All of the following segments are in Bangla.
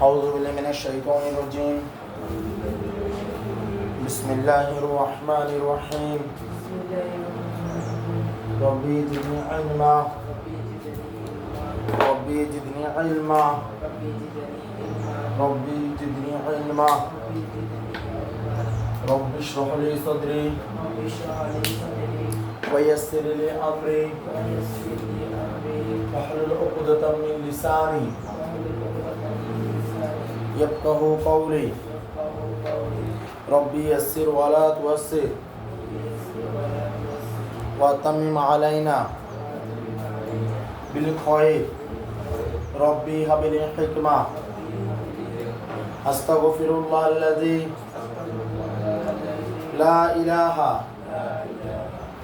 أعوذ بالله من الشيطان الرجيم. بسم الله الرحمن الرحيم. ربي زدني علما. ربي زدني علما. ربي زدني علما. رب اشرح لي صدري. ويسر لي أمري. واحلل عقدة من لساني واحلل عقدة من لساني يفقه قولي. ربي يسر ولا تعسر وتمم علينا بالخير. ربي هب لي حكمة. أستغفر الله الذي لا إله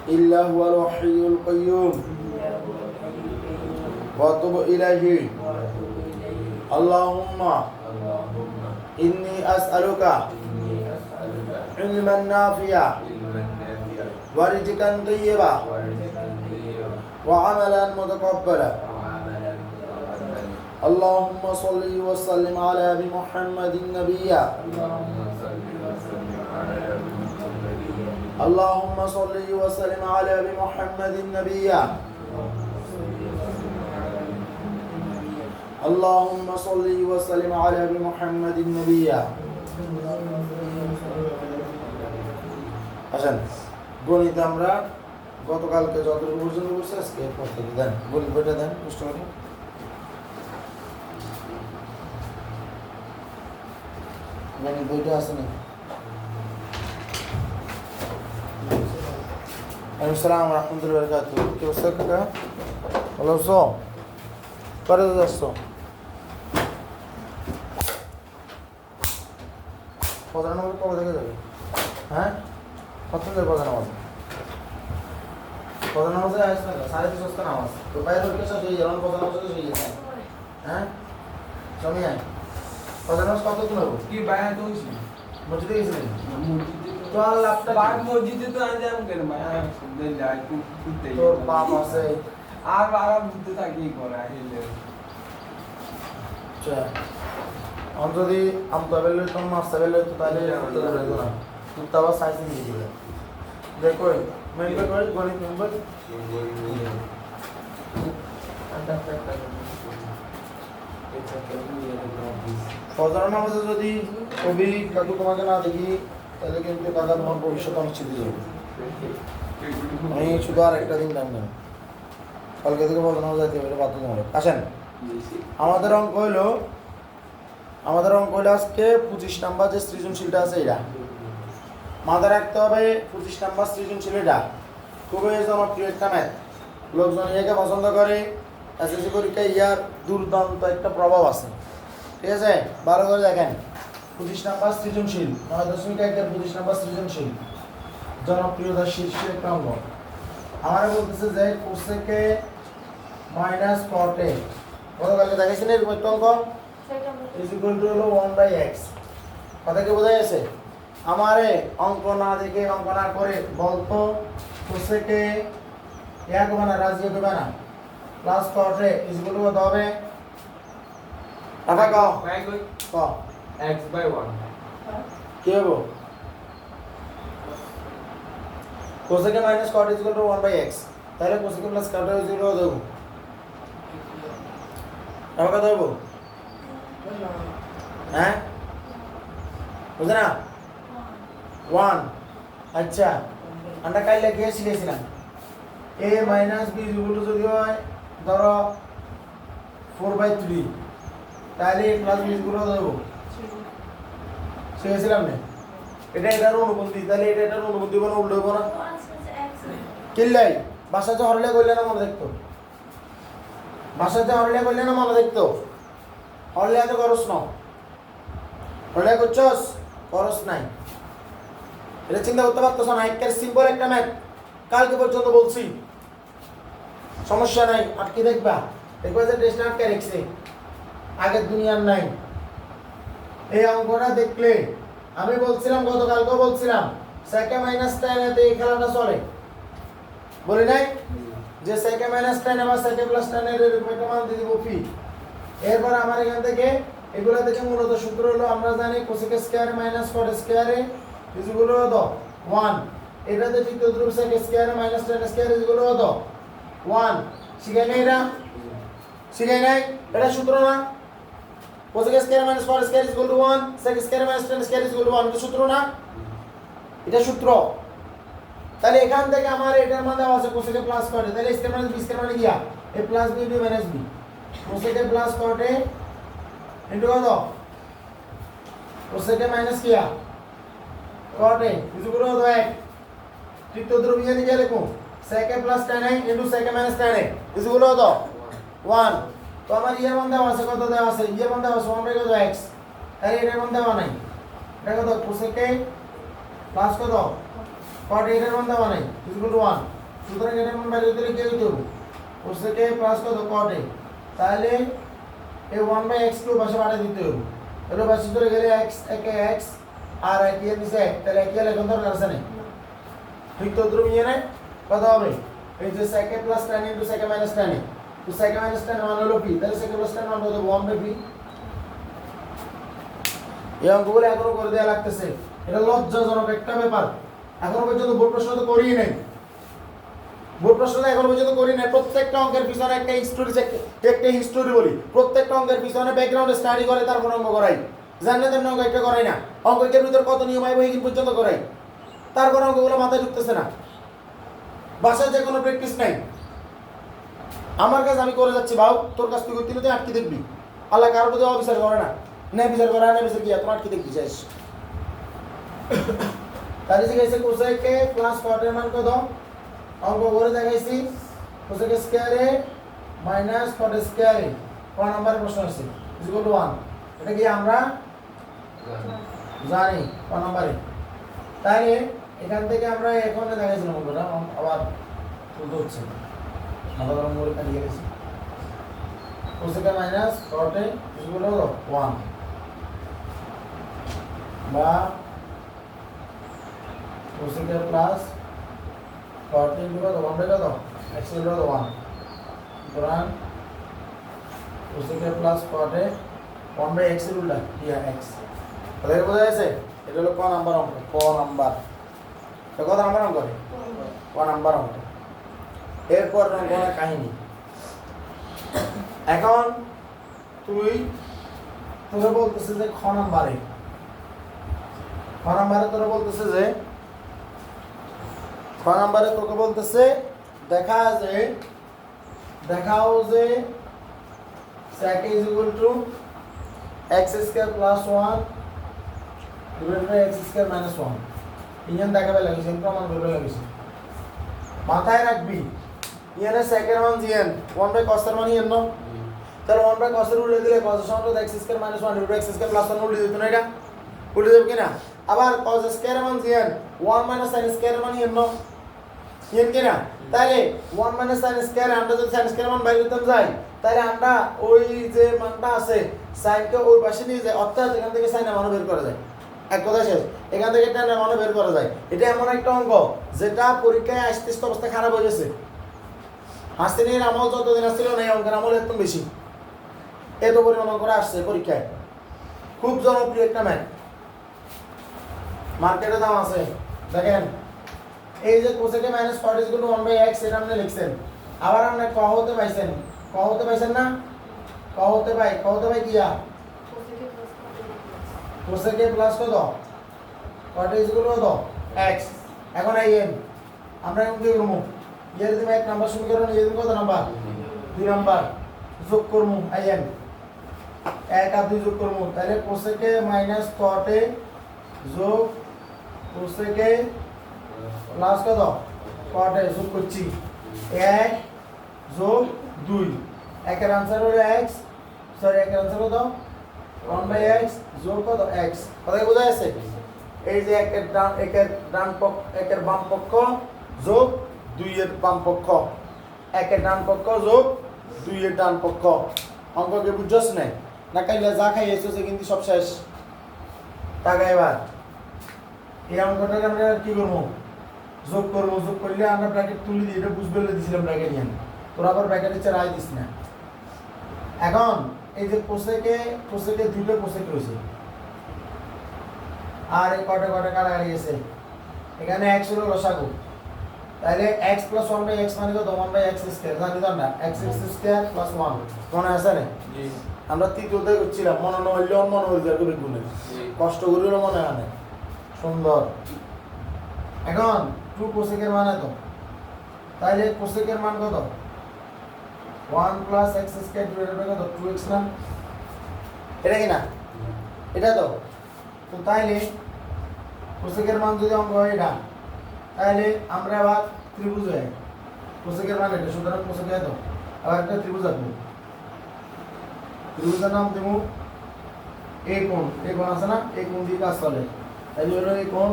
إلا هو الحي القيوم. وأتوب إليه. اللهم إني أسألك علما نافعا ورزقا طيبا وعملا متقبلا. اللهم صل وسلم على ابي محمد النبي. اللهم صل وسلم على ابي محمد النبي. اللهم صل وسلم على ابي محمد النبي আসেন গণিত আমরা গতকালকে যতটুকু পর্যন্ত করছি আজকে এরপর থেকে দেন গণিত বইটা দেন কষ্ট করে গণিত বইটা আছে না আসসালামু রহমতুল্লাহ বরকাত কি অবস্থা কাকা ভালো আছো করে যাচ্ছ প্রধান নম্বর কবে থেকে যাবে। হ্যাঁ? কত থেকে প্রধান নামাজ। প্রধান নামাজে না সাড়ে তিনশো আসতে নামাজ। তো বাইরে যাবে প্রধান নামাজ শেষ হয়ে হ্যাঁ? সময় আয়। প্রধান নামাজ কত দিন হব কি বায়া তো হইছি মসজিদে গেছিলেন? তো আর লাভটা বাগ মসজিদে তো আমি কেন? তোর বাপ আছে। আর বাবা বুঝতে থাকি করে আচ্ছা। আমি যদি আমতা বেলে তো মাছটা বেলে তো তাহলে না। তুই তো আবার সাইজ নিয়ে দিবে। দেখো মেম্বার করে গণিত মেম্বার ফজর নামাজে যদি কবি কাকু তোমাকে না দেখি, তাহলে কিন্তু কাকা তোমার ভবিষ্যৎ অনিশ্চিত হয়ে যাবে। আমি শুধু আর একটা দিন টাইম নেব কালকে থেকে ফজর নামাজ যাইতে পারে বাধ্যতামূলক। আসেন। আমাদের অঙ্ক হইল আমাদের অঙ্ক আজকে পঁচিশ নাম্বার যে সৃজনশীলটা আছে এটা। মাথায় রাখতে হবে, পঁচিশ নাম্বার সৃজনশীল এটা। খুবই জনপ্রিয় একটা ম্যাথ। লোকজন ইয়াকে পছন্দ করে, এসএসসি পরীক্ষায় ইয়ার দুর্দান্ত একটা প্রভাব আছে। ঠিক আছে? ভালো করে দেখেন, পঁচিশ নাম্বার সৃজনশীল। নয় দশমিক একের পঁচিশ নাম্বার সৃজনশীল। জনপ্রিয়তার শীর্ষে একটা অঙ্ক। আমার বলতেছে যে কোসেকে মাইনাস কটে গতকালকে দেখাইছেন এরকম একটা অঙ্ক? ইজ ইকুয়াল টু হলো ওয়ান বাই এক্স কথা কি বোঝা গেছে আমারে অঙ্ক না দেখে অঙ্ক না করে বলতো কোসেকে এক বানা রাজি দেবে না। প্লাস কটে ইজ ইকুয়াল টু কত হবে। টাকা ক বাই কই ক x বাই 1 কি হব cosec minus cot is equal to one by X তাহলে cosec plus cot is equal to দেবো কত হব হ্যাঁ? বুঝে না? ওয়ান আচ্ছা। আমরা কাল লেগে শিখেছিলাম এ মাইনাস বি ইকুয়াল যদি হয়, ধরো ফোর বাই থ্রি তাহলে প্লাস বি ইকুয়াল শিখেছিলাম না। এটা এটার অনুবন্ধী তাহলে এটা এটার অনুবন্ধী কোনো উল্টো হব না? কিল্লাই বাসাতে হরলে করলে না মনে দেখতো? বাসাতে হরলে করলে না মনে দেখতো? হরলে তো খরচ ন হরলে করছস খরচ নাই এটা চিন্তা করতে পারতেছ না একটা সিম্পল একটা ম্যাথ কালকে পর্যন্ত বলছি সমস্যা নাই আটকে দেখবা দেখবা যে টেস্ট আটকে রেখেছে আগের দুনিয়ার নাই এই অঙ্কটা দেখলে আমি বলছিলাম গতকালকেও বলছিলাম সেকে মাইনাস টেন এতে এই খেলাটা চলে বলি নাই যে সেকে মাইনাস টেন আবার সেকে প্লাস টেন এর এরকম একটা মান দিয়ে দিব পি এরপর আমার এখান থেকে এগুলা থেকে মূলত সূত্র হলো, আমরা জানি কোসেক স্কয়ার মাইনাস কট স্কয়ারে ইজগুলো হতো 1 এটাতে ঠিক তদ্রুপ sec square minus tan square ইজগুলো হতো 1 শিখাই নাই এটা? শিখাই নাই? এটা সূত্র না? Cosec square minus cot square ইজগুলো 1 sec square minus tan square ইজগুলো 1 এটা সূত্র না? এটা সূত্র। তাহলে এখান থেকে আমার এটার মধ্যে আছে কোসেকে প্লাস করে তাহলে স্কয়ার মাইনাস বি স্কয়ার মানে গিয়া A plus B B minus B cosec plus করে ইনটু কত কোসেকে মাইনাস কিয়া কটে কিছু করে হতো এক ঠিক তো দ্রব্য দিকে লিখুন sec A plus tan A into sec A minus tan A কিছু করে হতো ওয়ান তো আমার ইয়ের মধ্যে আছে কত দেওয়া আছে ইয়ের মধ্যে আছে ওয়ান বাই কত এক্স তাহলে এটার মধ্যে দেওয়া নাই এটা কত কোসেকে প্লাস কত কট এটার মধ্যে দেওয়া নাই কিছু করে ওয়ান সুতরাং এটার মধ্যে বাইরে দিলে কি হইতো কোসেকে প্লাস কত কট এ তাহলে এই ওয়ান বাই এক্স টু পাশে বাড়া দিতে হবে এগুলো পাশে ধরে গেলে এক্স একে এক্স আর এক নিচে এক। তাহলে এক ইয়ে লেখন দরকার আছে না। ঠিক তো দ্রুম ইয়ে নাই কত হবে। এই যে second plus tan into second minus tan তো সেকেন্ড মাইনাস টেন মান হলো পি তাহলে সেকেন্ড প্লাস টেন মান কত? ওয়ান বাই পি এই অঙ্কগুলো এখনও করে দেওয়া লাগতেছে। এটা লজ্জাজনক একটা ব্যাপার। এখনও পর্যন্ত বোর্ড প্রশ্ন তো করিই নাই। বোর্ড প্রশ্ন তো এখনও পর্যন্ত করি নাই। প্রত্যেকটা অঙ্কের পিছনে একটা হিস্টোরি একটা হিস্টোরি বলি। প্রত্যেকটা অঙ্কের পিছনে ব্যাকগ্রাউন্ড স্টাডি করে, তারপর অঙ্ক করাই। তেমনি অঙ্ক একটা করাই না। অঙ্কের ভিতর কত নিয়ম আইব এই পর্যন্ত করাই। তারপর অঙ্কগুলো মাথায় ঢুকতেছে না। বাসায় যে কোনো প্র্যাকটিস নাই। আমার কাছে আমি করে যাচ্ছি ভাও তোর কাছ থেকে তুই আটকে দেখবি। আল্লাহ কারোর প্রতি অবিচার করে না। না বিচার করে না বিচার কি? তোমার আটকে দেখবি চাইছ তাহলে শিখাইছে কোসাইকে প্লাস কটের মান কত? অঙ্ক করে দেখাইছি কোসেক স্কয়ারে মাইনাস কট স্কয়ারে ক নাম্বারের প্রশ্ন আছে ইকুয়াল টু 1 এটা কি আমরা জানি ক নাম্বারে তাহলে এখান থেকে আমরা এখন দেখাইছিলাম অঙ্কটা আবার তুলতে হচ্ছে মাথা গরম করে কাটিয়ে গেছি কোসেকে মাইনাস কটে ইকুয়াল হলো 1 বা cosec A plus forty into কত ওয়ান বাই কত এক্স ইন্টু কত ওয়ান সুতরাং cosec A plus cot A one by এক্সের উল্টা ইয়া এক্স তাহলে বোঝা যাচ্ছে এটা হলো ক নাম্বার অঙ্ক? ক নাম্বার এটা কত নাম্বার অঙ্ক? ক নাম্বার অঙ্ক? এরপর অঙ্কনের কাহিনী। এখন তুই তোকে বলতেছে যে খ নাম্বারে খ নাম্বারে তোরা বলতেছে যে নম্বরে তোকে বলতেছে, দেখা যে, দেখাও যে, sec is equal to x square plus 1 divided by x square minus 1 ইঞ্জিন দেখাবে লাগিছে প্রমাণ করবে লাগিছে মাথায় রাখবি ইয়ানে সেকেন্ড মান জিএন 1 বাই cos এর মান ইয়েন নো? তাহলে 1 বাই cos এর উল্টে দিলে cos এর সমান x square minus 1 divided by x square plus 1 উল্টে দিত না? এটা উল্টে দেব কিনা? আবার cos স্কয়ার মান জিএন 1 minus sin স্কয়ার মান নো? ইয়েন কিনা তাহলে 1 minus sin স্কয়ার আমরা যদি sin স্কয়ার মান বাইরে দিতাম যাই তাহলে আমরা ওই যে মানটা আছে সাইনকে ওই পাশে নিয়ে যাই অর্থাৎ এখান থেকে সাইন মানও বের করা যায় এক কথা শেষ এখান থেকে টেন মানও বের করা যায় এটা এমন একটা অঙ্ক যেটা পরীক্ষায় আসতে অবস্থা খারাপ হয়ে গেছে হাসিনের আমল যতদিন আসছিল না এই অঙ্কের আমল একদম বেশি এত পরিমাণ অঙ্করা আসছে পরীক্ষায় খুব জনপ্রিয় একটা ম্যাথ মার্কেটে দাম আছে দেখেন এই যে cosec A minus forty equal to one by X এটা আপনি লিখছেন। আবার আপনি ক হতে পাইছেন। ক হতে পাইছেন না? ক হতে পাই ক হতে পাই কিয়া কোসেকে প্লাস কত? ফর্টি ইকুয়াল কত? এক্স এখন এই এন আমরা এখন কি করব? ইয়ের দিন এক নাম্বার সমীকরণ দিন কত নাম্বার দুই নাম্বার যোগ করব আই এন এক আর দুই যোগ করব। তাহলে কোসেকে মাইনাস কটে যোগ কোসেকে প্লাস কত কটে যোগ করছি। এক যোগ দুই। একের আনসার হলো এক্স সরি একের আনসার কত? ওয়ান বাই এক্স যোগ কত? এক্স কথা বোঝা যাচ্ছে? এই যে একের ডান একের ডান পক্ষ একের বাম পক্ষ যোগ দুইয়ের বাম পক্ষ। একের ডান পক্ষ যোগ দুইয়ের ডান পক্ষ। অঙ্ককে বুঝছস নাই না কাইলে যা খাই এসেছে কিন্তু সব শেষ। টাকা এবার। এই অঙ্কটাকে আমরা কি করব? যোগ করব যোগ করলে আমরা ব্র্যাকেট তুলে দিই এটা বুঝবে দিয়েছিলাম ব্র্যাকেট নিয়ে। তোরা আবার ব্র্যাকেটের চেয়ে রায় দিস না। এখন এই যে কোসেকে কোসেকে দুটো কোসেক রয়েছে। আর এই কটা কটা কাটাকাটি গেছে? এখানে এক্স হলো লসাগু তাহলে X plus one by X মানে তো ওয়ান বাই এক্স স্কোয়ার জানি তো না। X X square plus one মনে আছে না? জি। আমরা তৃতীয়তে করছিলাম। মনে নইলে মনে হয়ে যাবে জি। কষ্ট করিও মনে হয় না। সুন্দর। এখন টু কোসেকের মান এত? তাইলে কোসেকের মান কত? One plus X square by কত? টু এক্স না? এটা কি না? এটা তো। তো তাইলে কোসেকের মান যদি অঙ্ক হয় এটা। তাহলে আমরা আবার ত্রিভুজ হয় কোসেকের মান এটা, সুতরাং কোসেক এত? আবার একটা ত্রিভুজ আঁকবো ত্রিভুজের নাম দেবো এ কোণ। এ কোণ আছে না? এই কোণ দিয়ে কাজ চলে। তাহলে হলো এই কোণ,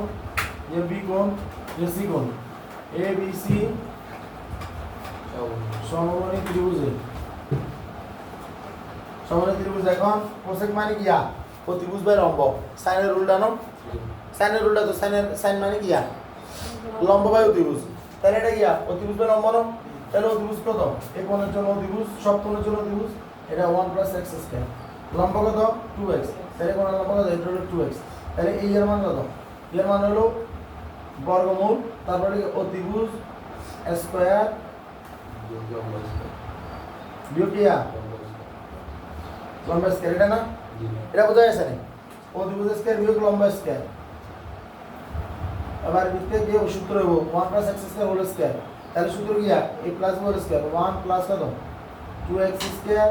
যে বি কোণ যে সি কোণ এ বি সি সমকোণী ত্রিভুজে সমকোণী ত্রিভুজ এখন কোসেক মানে কি প্রতিভুজ বাই লম্ব। সাইনের রুলটা নাও। সাইনের রুলটা তো সাইনের, সাইন মানে কি লম্ব বাই অতিভুজ তাহলে এটা আ অতিভুজ বাই লম্ব তাহলে অতিভুজ কত? এই কোণের জন্য অতিভুজ সব কোণের জন্য অতিভুজ এটা ওয়ান প্লাস এক্স স্কোয়ার লম্ব কত? টু এক্স তাহলে কোণের লম্ব কত? এটা হলো টু এক্স তাহলে এই এর মান কত? এর মান হলো বর্গমূল তারপরে অতিভুজ স্কোয়ার আ। লম্বা স্কোয়ার এটা না? এটা বোঝা যাচ্ছে না? অতিভুজ স্কোয়ার বিয়োগ লম্বা স্কোয়ার। আবার ভিতরে গিয়ে সূত্র হব one plus X square whole square তাহলে সূত্র গিয়া A plus whole square one plus কত? টু এক্স স্কোয়ার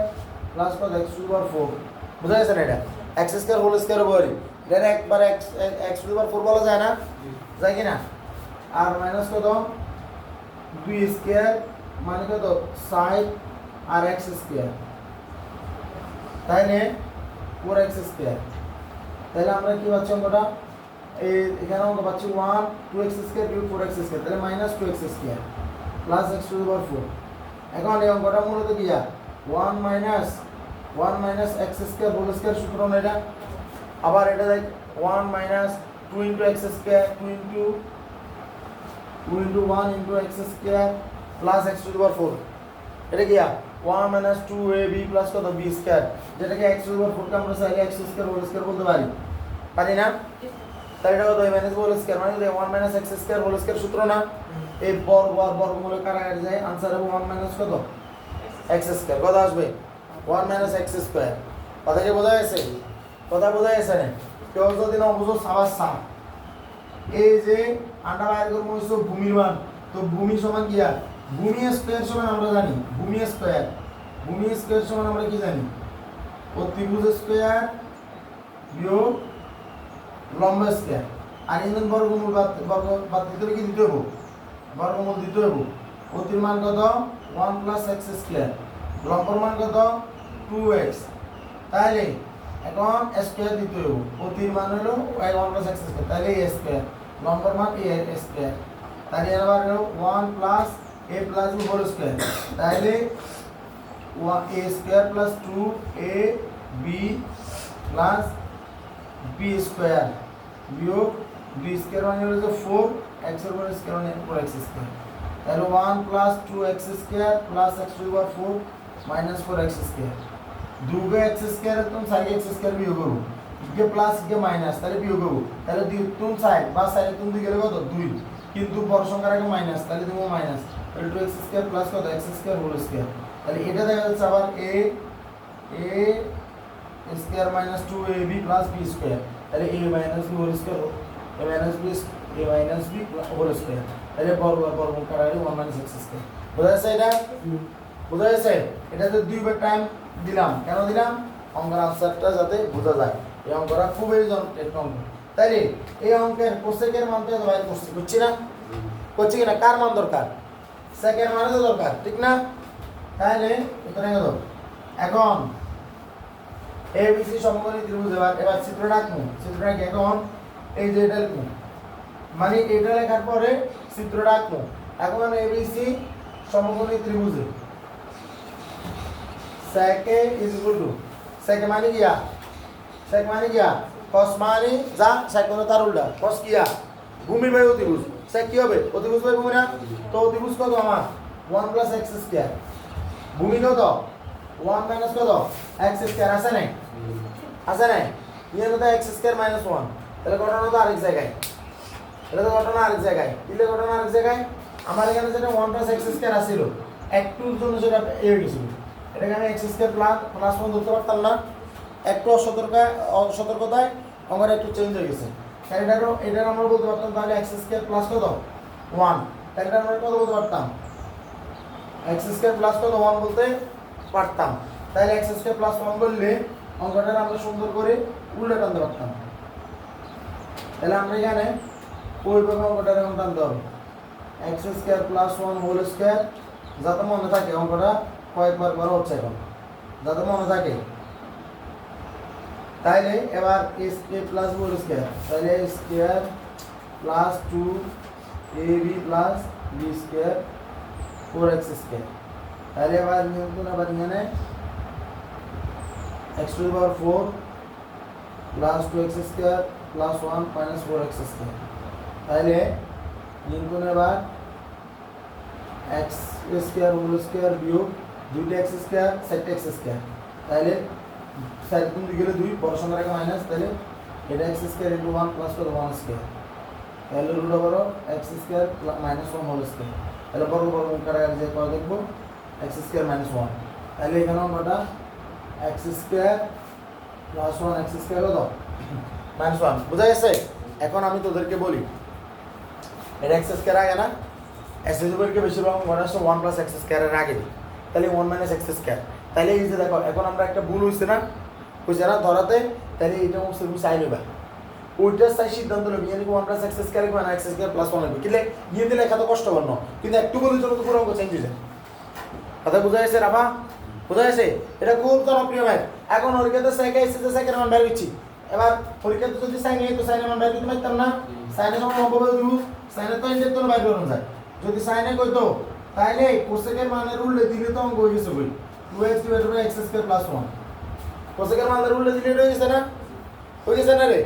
প্লাস কত? এক্স টু ফোর বোঝা যাচ্ছে না এটা? এক্স স্কোয়ার হোল স্কোয়ার আর এটা একবার এক্স এক্স টু ফোর বলা যায় না? যায় কি না আর মাইনাস কত? দুই স্কোয়ার মানে কত? সাইড আর এক্স স্কোয়ার তাইলে ফোর এক্স স্কোয়ার তাহলে আমরা কি পাচ্ছি অঙ্কটা? এই এখানে অঙ্ক পাচ্ছি one two X square two four X square তাহলে minus two X square plus X to power four এখন এই অঙ্কটা মূলত কি যা? One minus one minus X square whole square সূত্র না এটা? আবার এটা দেখ one minus two into X square two into two into one into X square plus X to power four এটা কি one minus two A B plus কত? বি স্কোয়ার যেটাকে এক্স টু পাওয়ার ফোরকে আমরা চাইলে এক্স স্কোয়ার হোল স্কোয়ার বলতে পারি। পারি না? তাহলে এটা কত? মাইনাস হোল স্কোয়ার মানে one minus X square whole square সূত্র না এই বর্গ আর বর্গমূলে কাটাকাটি যায়? আনসার হবে ওয়ান মাইনাস কত? এক্স স্কোয়ার কত আসবে? ওয়ান মাইনাস এক্স স্কোয়ার কথা কি বোঝা গেছে? কথা বোঝা গেছে না? যদি না বুঝো সাবাস সাম এই যে আন্ডা বাইর করব হচ্ছে ভূমির মান তো ভূমি সমান কি আর ভূমি স্কোয়ার সমান আমরা জানি। ভূমি স্কোয়ার ভূমি স্কোয়ার সমান আমরা কি জানি? ও স্কোয়ার বিয়োগ লম্ব স্কোয়ার আর ইন্দন বর্গমূল বর্গ বাদ দিতে কি দিতে হব বর্গমূল দিতে হব অতির মান কত? One plus x square number মান কত? Two X. তাহলে এখন স্কোয়ার দিতে হব অতির মান হলো ওয়ান প্লাস এক্স স্কোয়ার তাহলে এ স্কোয়ার লম্বর মান এ স্কোয়ার তাহলে আবার হলো one plus A plus B whole square তাহলে A square plus two A B plus B square বিয়োগ বি স্কোয়ার মানে হলো যে ফোর এক্সের উপর স্কোয়ার মানে ফোর এক্স স্কোয়ার তাহলে one plus two X square plus X to power four minus four X square দুগে X square তুমি সাইড এক্স স্কোয়ার বিয়োগ করব গে প্লাস গে মাইনাস তাহলে বিয়োগ করব তাহলে দুই তুমি সাইড বা সাইড তুমি দুই গেলে কত দুই কিন্তু বড় সংখ্যার আগে মাইনাস তাহলে তুমি মাইনাস তাহলে টু এক্স স্কোয়ার প্লাস কত এক্স স্কোয়ার হোল স্কোয়ার তাহলে এটা দেখা যাচ্ছে আবার A A square minus two A B plus B square তাহলে A minus B whole square A minus B A minus B whole square তাহলে বর্গ বর্গ কাটাকাটি ওয়ান মাইনাস এক্স স্কোয়ার বোঝা যাচ্ছে এটা বোঝা যাচ্ছে এটাতে দুইবার টাইম দিলাম, কেন দিলাম? অঙ্কের আনসারটা যাতে বোঝা যায়। এই অঙ্কটা খুবই জনপ্রিয় অঙ্ক তাইলে এই অঙ্কের কোসেকের মান তো বাইর করছি, বুঝছি না? করছি কিনা? কার মান দরকার? সেকেন্ড মানে তো দরকার, ঠিক না? তাহলে এখানে গেল এখন এ বি সি সমকোণী ত্রিভুজ, এবার এবার চিত্রটা আঁকবো। চিত্রটা এখন, এই যে এটা লিখব মানে এটা লেখার পরে চিত্রটা আঁকবো। এখন এ বি সি সমকোণী ত্রিভুজে। সেকে ইজ ইকুয়াল টু সেকে মানে কিয়া সেক মানে কিয়া কস মানে যা সেক মানে তার উল্টা কস কিয়া ভূমি বাই অতিভুজ সেক কি হবে অতিভুজ বাই ভূমি না তো অতিভুজ কত আমার ওয়ান প্লাস এক্স স্কোয়ার ভূমি কত ওয়ান মাইনাস কত এক্স স্কোয়ার আছে নাই আছে নাই ইয়ে তো এক্স স্কোয়ার মাইনাস ওয়ান তাহলে ঘটনা তো আরেক জায়গায় এটা তো ঘটনা আরেক জায়গায় দিলে ঘটনা আরেক জায়গায় আমার এখানে যেটা ওয়ান প্লাস এক্স স্কোয়ার আসছিল একটুর জন্য সেটা এ হয়ে গেছিল এটাকে আমি X square plus plus one ধরতে পারতাম না। একটু অসতর্ক অসতর্কতায় আমার একটু চেঞ্জ হয়ে গেছে। এটারও এটার আমরা বলতে পারতাম, তাহলে এক্স স্কোয়ার প্লাস কত? ওয়ান তাহলে এটা আমরা কত বলতে পারতাম? এক্স স্কোয়ার প্লাস কত? ওয়ান বলতে পারতাম। তাহলে এক্স স্কোয়ার প্লাস ওয়ান বললে অঙ্কটা আমরা সুন্দর করে উল্টে টানতে পারতাম। তাহলে আমরা এখানে ওইভাবে অঙ্কটা এরকম টানতে হবে। X square plus one whole square যাতে মনে থাকে অঙ্কটা কয়েকবার করা হচ্ছে এখন। যাতে মনে থাকে? তাইলে এবার S K plus whole square তাহলে square plus two A B plus B square four X square তাহলে এবার নিয়ন্ত্রণ আবার এখানে X to power four plus two X square plus one minus four X square তাহলে নিয়ন্ত্রণ এবার এক্স স্কোয়ার হোল স্কোয়ার বিয়োগ দুইটা এক্স স্কোয়ার চারটে এক্স স্কোয়ার তাহলে চার তিন দিকে গেলে? দুই, বড় সংখ্যা রেখে মাইনাস তাহলে এটা X square into one plus করে ওয়ান স্কোয়ার তাহলে root over X square minus one whole square তাহলে বড় বড় কাটাকাটি যে করে দেখব? এক্স স্কোয়ার মাইনাস ওয়ান তাহলে এখানে আমরা X square plus one X square কত মাইনাস ওয়ান বোঝা গেছে? এখন আমি তোদেরকে বলি, এটা এক্স স্কোয়ার আগে না? এক্স স্কোয়ারকে বেশিরভাগ মনে আসছে ওয়ান প্লাস এক্স স্কোয়ারের আগে। দিই তাহলে ওয়ান মাইনাস এক্স স্কোয়ার তাহলে এই যে দেখো, এখন আমরা একটা ভুল হয়েছে না? হয়েছে না, ধরাতে, তাহলে এটা তুমি চাই নেবা ওইটার চাই সিদ্ধান্ত নেবে ইয়ানি ওয়ান প্লাস এক্স স্কোয়ার মানে এক্স স্কোয়ার প্লাস ওয়ান হবে কিন্তু ইয়ে দিলে লেখা তো কষ্ট কর না কিন্তু একটু বলে চলো তো পুরো অঙ্ক চেঞ্জ হয়ে যায় কথা বোঝা গেছে, রাফা? বোঝা গেছে? এটা খুব জনপ্রিয় ম্যাথ এখন পরীক্ষাতে সাইকে এসেছে সাইকের মান বের হচ্ছি এবার পরীক্ষাতে যদি সাইন হয় তো সাইনের মান বের করতে পারতাম না? সাইনের সময় লম্ব বের দিব সাইনের তো ইন্ডেক্স তো বাইর করুন যায় যদি সাইনে কইতো তাইলে কোসেকের মানের উল্লে দিলে তো অঙ্ক হয়ে গেছে কই 2x divided by x square plus 1 কোসেকের মানের উল্লে দিলে হয়ে গেছে না? হয়ে গেছে না রে?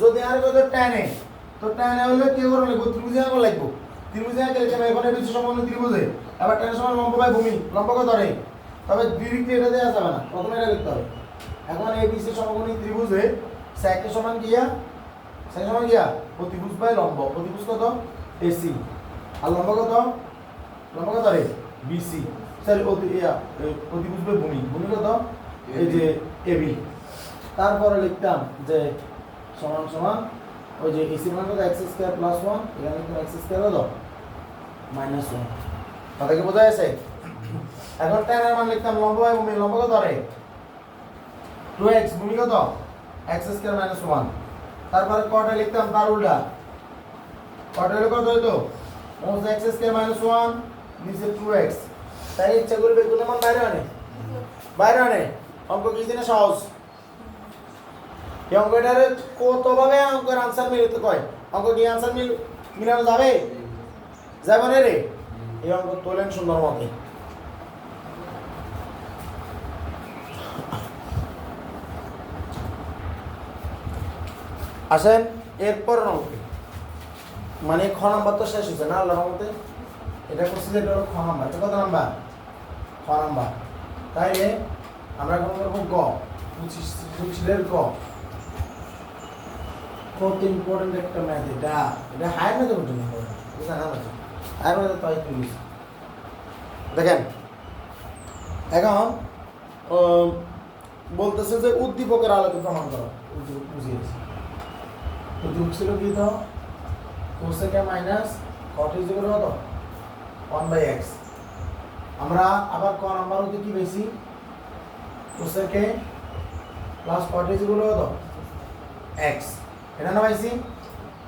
যদি আর কত এ, তো এ হলে কি করবে লাগবে ত্রিভুজে আঁকো লাগবে ত্রিভুজে আঁকলে কেন? এখন এটা হচ্ছে সম্পূর্ণ ত্রিভুজে আবার tan সমান লম্ব বাই ভূমি। লম্ব কত রে? তবে ডিরেক্টলি এটা দেওয়া যাবে না। প্রথমে এটা লিখতে হবে। এখন এই বিসি সমকোণী ত্রিভুজে এর সমান গিয়া sec সমান গিয়া প্রতিভুজ বাই লম্ব। প্রতিভুজ কত? এসি আর লম্ব কত? লম্ব কত রে বিসি সরি অতি ভূমি ভূমি কত এই যে এবি তারপরে লিখতাম যে সমান সমান ওই যে এসি মান কত এক্স স্কোয়ার প্লাস ওয়ান এখানে কিন্তু এক্স স্কোয়ার হলো মাইনাস ওয়ান কথা কি বোঝা গেছে? এখন tan এর মান লিখতাম লম্ব বাই ভূমি লম্ব কত রে? 2x ভূমি কত? x স্কয়ার মাইনাস 1 তারপরে কটা লিখতাম তার উল্টা। কটা কত হইতো? মোস x স্কয়ার মাইনাস 1 নিচে 2x তাই ইচ্ছা করবে কোন মান বাইরে আনে। বাইরে আনে। অঙ্ক কি দিনে সহজ। এই অঙ্কটার কতভাবে অঙ্কের আনসার মিলতে কয়? অঙ্ক কি আনসার মিল মিলানো যাবে? যাবে না রে। এই অঙ্ক তোলেন সুন্দর মতে। আসেন এরপর নম্বর মানে খ নাম্বার তো শেষ হয়েছে না আল্লাহ রহমতে? এটা করছি যে এটা হলো খ নাম্বার। এটা কত নাম্বার? খ নাম্বার। তাইলে আমরা এখন করব গ। পঁচিশের গ। কত ইম্পর্টেন্ট একটা ম্যাথ এটা। এটা হায়ার ম্যাথে কত ইম্পর্টেন্ট বুঝলেন না হায়ার ম্যাথে তো একটু বেশি। দেখেন, এখন বলতেছে যে উদ্দীপকের আলোকে প্রমাণ করো। উদ্দীপক বুঝিয়েছি। উদ্দীপক ছিল কি তো? Cosec A minus cot equal কত? ওয়ান বাই এক্স আমরা আবার ক নাম্বার হতে কি পেয়েছি cosec A plus cot is equal কত এক্স এটা না পাইছি?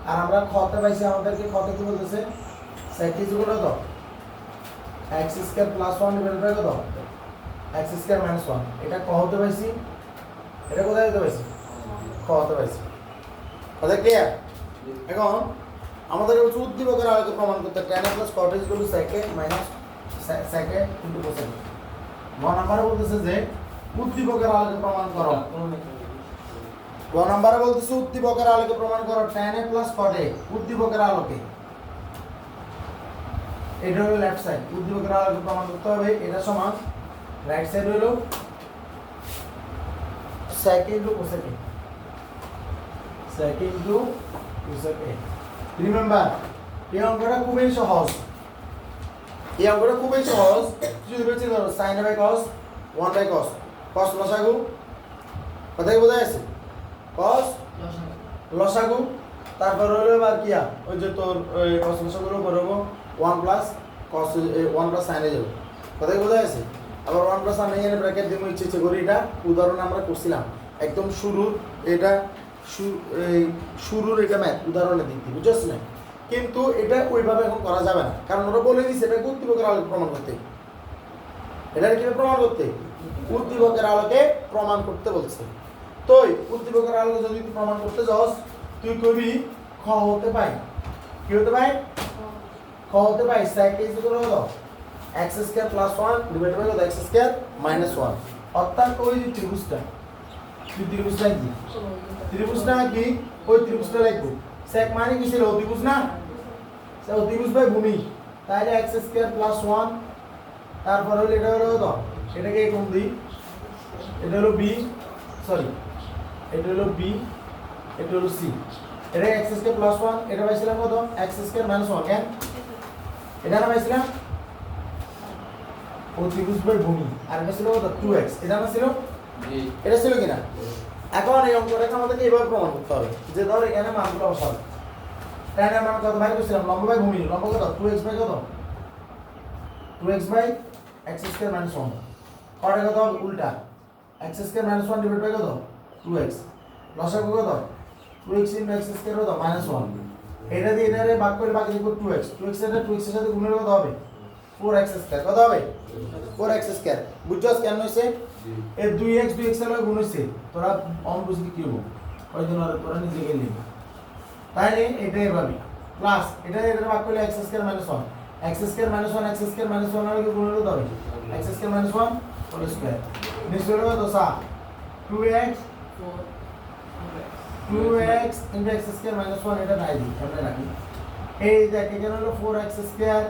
আর আমরা খতে পাইছি, আমাদেরকে খতে কি বলতেছে? ইকুয়াল কত X square plus one divide by কত? এক্স স্কয়ার মাইনাস ওয়ান এটা ক হতে পাইছি? এটা কোথায় হতে পাইছি? খ হতে পাইছি। কথা ক্লিয়ার এখন আমাদের হচ্ছে উদ্দীপকের আলোকে প্রমাণ করতে tan plus cot is to second minus second into cosec গ নাম্বারে বলতেছে যে, উদ্দীপকের আলোকে প্রমাণ করো। গ নাম্বারে বলতেছে উদ্দীপকের আলোকে প্রমাণ করো টেন প্লাস কটে উদ্দীপকের আলোকে। এটা হলো লেফট সাইড উদ্দীপকের আলোকে প্রমাণ করতে হবে। এটা সমান রাইট সাইড হলো cosec a sec into cosec a remember এই অঙ্কটা খুবই সহজ। এই অঙ্কটা খুবই সহজ। যদি বেঁচে ধরো sine by cos one by cos cos লসাগু? কথা কি বোঝা যাচ্ছে? কস লসাগু। তারপর হলো এবার কিয়া ওই যে তোর কস লসাগুর উপর হব। One plus cos one plus সাইনে যাবে। কথা কি বোঝা যাচ্ছে? আবার ওয়ান প্লাস সাইনে ব্র্যাকেট দিয়ে ইচ্ছে ইচ্ছে করি এটা। উদাহরণ আমরা করছিলাম। একদম শুরুর এটা শুরুর এটা ম্যাথ, উদাহরণের দিক দিয়ে বুঝছিস না? কিন্তু এটা ওইভাবে এখন করা যাবে না। কারণ ওরা বলে দিচ্ছে এটা উদ্দীপকের আলোকে প্রমাণ করতে। এটা কীভাবে প্রমাণ করতে? উদ্দীপকের আলোকে প্রমাণ করতে বলছে। তো উদ্দীপকের আলোকে যদি প্রমাণ করতে যাস, তুই কবি খ হতে পাই। কি হতে পাই? খ হতে পাই। স্যাক ইজ ইকুয়াল হলো X square plus one divide by X square minus one অর্থাৎ ওই যে ত্রিভুজটা। ত্রিভুজটা কি? ত্রিভুজটা কি? ওই ত্রিভুজটা লিখব স্যাক মানে কি ছিল? অতিভুজ না? সে অতিভুজ বাই ভূমি। তাহলে এক্স স্কয়ার প্লাস ওয়ান তারপর হলো এটা হলো তো এটাকে কোন দিই? এটা হলো বি সরি এটা হলো বি এটা হলো সি এটা এক্স স্কয়ার প্লাস ওয়ান এটা পাইছিলাম কত? এক্স স্কয়ার মাইনাস ওয়ান কেন এটা না পাইছিলাম? অতিভুজ বাই ভূমি। আর এটা ছিল কত? টু এক্স এটা না ছিল? এটা ছিল কিনা? এখন এই অঙ্কটাকে আমাদেরকে এইভাবে প্রমাণ করতে হবে? যে ধর এখানে মানগুলো বসাবে তাই না আমরা কত? ভাই করছিলাম লম্ব বাই ভূমি। লম্ব কত? টু এক্স বাই কত? Two X by X square minus one কটা কত? উল্টা। X square minus one divide by কত? টু এক্স লসাগু কত? Two X into X square কত? মাইনাস ওয়ান এটা দিয়ে এটারে ভাগ করে বাকি লিখব টু এক্স টু এক্স এটা টু এক্সের সাথে গুণের কত হবে? ফোর এক্স স্কোয়ার কত হবে? ফোর এক্স স্কোয়ার বুঝছস কেন হয়েছে? এর দুই এক্স দুই এক্সের গুণ হইছে। তোরা অন বুঝলি কি হব? ওই জন্য তোরা নিজে গেলি। তাইলে এটা এভাবে প্লাস এটা এটা ভাগ করলে X square minus one X square minus one X square minus one আর গুণ হলো তবে X square minus one whole square নিশ্চয় হলো তো সা two X two X into X square minus one এটা নাই দিই আমরা রাখি। এই দেখ, এখানে হলো four X square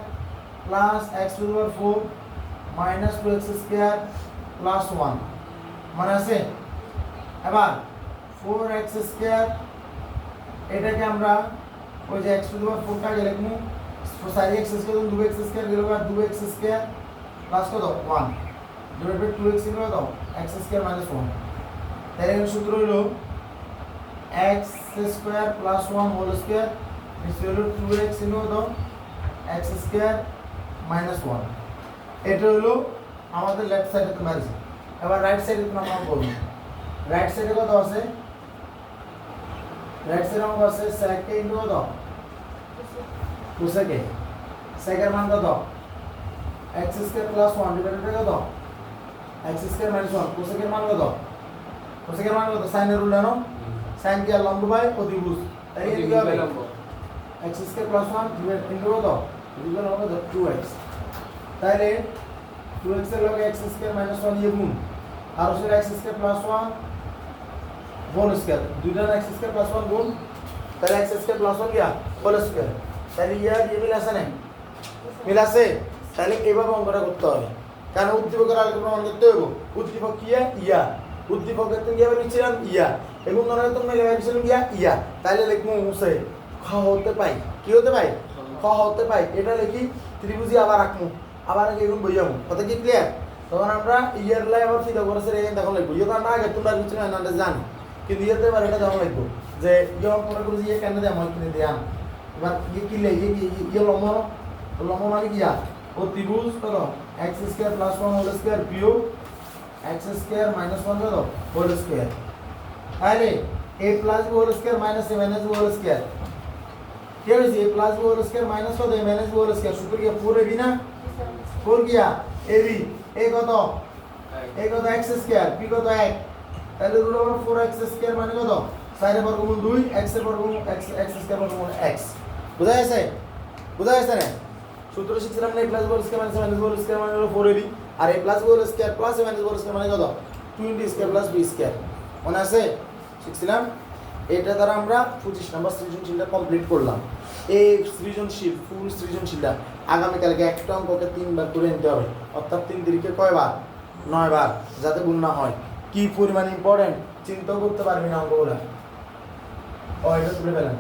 plus X to four minus two X square plus one মনে আছে এবার ফোর এক্স স্কোয়ার এটাকে আমরা ওই যে এক্স টু দি পাওয়ার ফোরটাকে লিখব সাইড এক্স স্কোয়ার দু এক্স স্কোয়ার গেল আর দু এক্স স্কোয়ার প্লাস কত? ওয়ান ডিভাইড টু এক্স কত? এক্স স্কোয়ার মাইনাস ওয়ান এখানে সূত্র হলো X square plus one whole square হলো টু এক্স ইন্টু কত এক্স স্কোয়ার মাইনাস ওয়ান এটা হলো আমাদের লেফট সাইডে তোমার আছে? এবার রাইট সাইডে তোমার আমরা করব রাইট সাইডে কত আছে? রাইট সাইডে আমার আছে সেকে ইন্টু কত? কোসেকে সেকের মান কত? X square plus one divided by কত? এক্স স্কয়ার মাইনাস ওয়ান কোসেকের মান কত? কোসেকের মান কত? সাইনের রুল জানো সাইন কি আর লম্ব বাই অতিভুজ। তাই কি হবে। X square plus one divide into কত? ডিভাইড কত টু এক্স তাহলে এক্সের লগে এক্স স্কয়ার মাইনাস ওয়ান ইয়ে গুণ। আর হচ্ছে X square plus one whole square দুইটা এক্স স্কয়ার প্লাস ওয়ান গুণ, তাহলে এক্স স্কয়ার প্লাস ওয়ান ইয়া হোল স্কয়ার তাহলে ইয়া ইয়ে মিল আছে না মিল আছে? তাহলে এইভাবে অঙ্কটা করতে হবে। কারণ উদ্দীপকের আলোকে প্রমাণ করতে হবে উদ্দীপক কি ইয়া উদ্দীপকের তো ইয়া নিচ্ছিলাম ইয়া এবং ধরে তো মেলে নিচ্ছিলাম ইয়া তাহলে লিখব হুসে খ হতে পাই। কি হতে পাই? খ হতে পাই। এটা লিখি ত্রিভুজি আবার আঁকমু আবার আগে এগুলো বইয়ামু কথা কি ক্লিয়ার তখন আমরা ইয়ার লাই আবার ফিদা করেছে রেখে তখন লিখব ইয়ে আমরা আগে তোমরা কিছু না আমরা জানি। কিন্তু ইয়েতে এবার এটা তখন লিখব যে ইয়ে মনে করছি ইয়ে কেন দেয় আমার কিনে দেয়াম এবার ইয়ে কিনলে ইয়ে কি ইয়ে লম্ব না? লম্ব মানে কি ইয়া ও ত্রিভুজ কত X square plus one whole square বিয়োগ এক্স স্কোয়ার মাইনাস ওয়ান কত হোল স্কোয়ার তাহলে A plus B whole square minus A minus B whole square হয়েছে A plus B whole square minus কত A minus B whole square সূত্র কি ফোর এবি না ফোর কিয়া এবি এ কত এ কত এক্স স্কোয়ার পি কত এক তাহলে root over four X square মানে কত সাইডে বর্গমূল দুই এক্সের বর্গমূল এক্স এক্স স্কোয়ার বর্গমূল এক্স বোঝা গেছে বোঝা গেছে না সূত্র শিখছিলাম না এ প্লাস বল স্কোয়ার মাইনাস মাইনাস বল স্কোয়ার মানে হলো ফোর এবি আর এ প্লাস বল স্কোয়ার প্লাস মাইনাস বল স্কোয়ার মানে কত two into square plus B square মনে আছে শিখছিলাম এটা দ্বারা আমরা পঁচিশ নাম্বার সৃজনশীলটা কমপ্লিট করলাম। এই সৃজনশীল ফুল সৃজনশীলটা আগামীকালকে একটা অঙ্ককে তিনবার করে নিতে হবে। অর্থাৎ তিন দিকে কয়বার? নয়বার, যাতে গুণ না হয়। কি পরিমাণ ইম্পর্টেন্ট চিন্তাও করতে পারবি না অঙ্কগুলো। ও, এটা তুলে ফেলেন।